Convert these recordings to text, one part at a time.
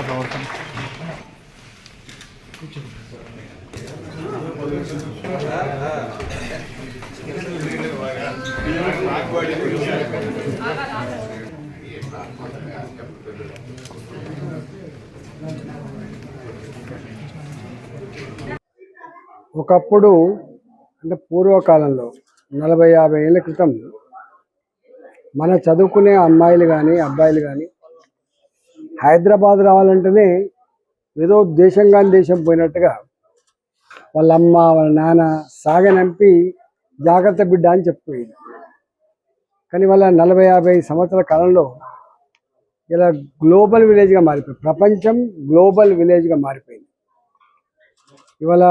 ప్రవర్తన ఒకప్పుడు అంటే పూర్వకాలంలో నలభై యాభై ఏళ్ళ క్రితం మన చదువుకునే అమ్మాయిలు కానీ అబ్బాయిలు కానీ హైదరాబాద్ రావాలంటేనే ఏదో దేశంగా దేశం పోయినట్టుగా వాళ్ళ అమ్మ వాళ్ళ నాన్న సాగనంపి జాగ్రత్త బిడ్డ అని చెప్పిపోయింది కానీ వాళ్ళ నలభై యాభై సంవత్సరాల కాలంలో ఇలా గ్లోబల్ విలేజ్గా మారిపోయింది. ప్రపంచం గ్లోబల్ విలేజ్గా మారిపోయింది. ఇవాళ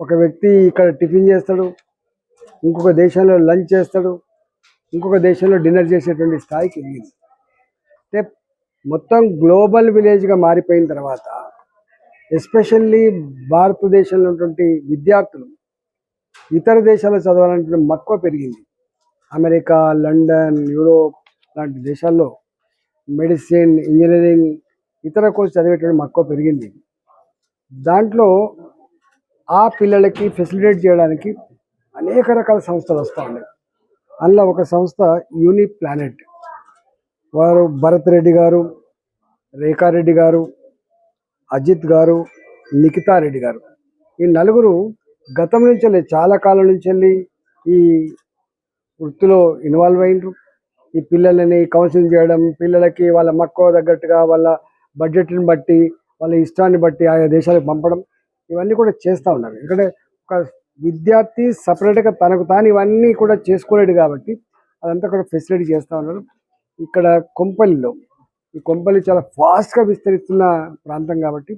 ఒక వ్యక్తి ఇక్కడ టిఫిన్ చేస్తాడు ఇంకొక దేశంలో లంచ్ చేస్తాడు ఇంకొక దేశంలో డిన్నర్ చేసేటువంటి స్థాయికి ఎదిగింది అంటే మొత్తం గ్లోబల్ విలేజ్గా మారిపోయిన తర్వాత ఎస్పెషల్లీ భారతదేశంలో ఉన్నటువంటి విద్యార్థులు ఇతర దేశాల్లో చదవాలంటే మక్కువ పెరిగింది. అమెరికా లండన్ యూరోప్ లాంటి దేశాల్లో మెడిసిన్ ఇంజనీరింగ్ ఇతర కోర్సు చదివేటువంటి మక్కువ పెరిగింది. దాంట్లో ఆ పిల్లలకి ఫెసిలిటేట్ చేయడానికి అనేక రకాల సంస్థలు వస్తూ ఉన్నాయి. అందులో ఒక సంస్థ యూని ప్లానెట్ వారు భరత్ రెడ్డి గారు రేఖారెడ్డి గారు అజిత్ గారు నిఖితా రెడ్డి గారు. ఈ నలుగురు గతం నుంచి వెళ్ళి చాలా కాలం నుంచి వెళ్ళి ఈ వృత్తిలో ఇన్వాల్వ్ అయినరు. ఈ పిల్లలని కౌన్సిలింగ్ చేయడం పిల్లలకి వాళ్ళ మక్కువ తగ్గట్టుగా వాళ్ళ బడ్జెట్ని బట్టి వాళ్ళ ఇష్టాన్ని బట్టి ఆయా దేశాలకు పంపడం ఇవన్నీ కూడా చేస్తూ ఉన్నారు. ఇక్కడ ఒక విద్యార్థి సపరేట్గా తనకు తాను ఇవన్నీ కూడా చేసుకోలేడు కాబట్టి అదంతా కూడా ఫెసిలిటీ చేస్తూ ఉన్నారు. ఇక్కడ కొంపల్లిలో. ఈ కొంపల్లి చాలా ఫాస్ట్గా విస్తరిస్తున్న ప్రాంతం కాబట్టి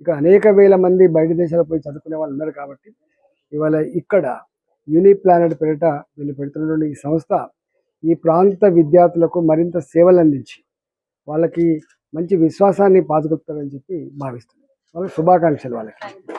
ఇక్కడ అనేక వేల మంది బయట దేశాలకు పోయి చదువుకునే వాళ్ళు ఉన్నారు కాబట్టి ఇవాళ ఇక్కడ యూని ప్లానెట్ పేరిట వీళ్ళు పెడుతున్నటువంటి ఈ సంస్థ ఈ ప్రాంత విద్యార్థులకు మరింత సేవలు అందించి వాళ్ళకి మంచి విశ్వాసాన్ని పాతుకొస్తారని చెప్పి భావిస్తున్నాను వాళ్ళకి శుభాకాంక్షలు వాళ్ళకి.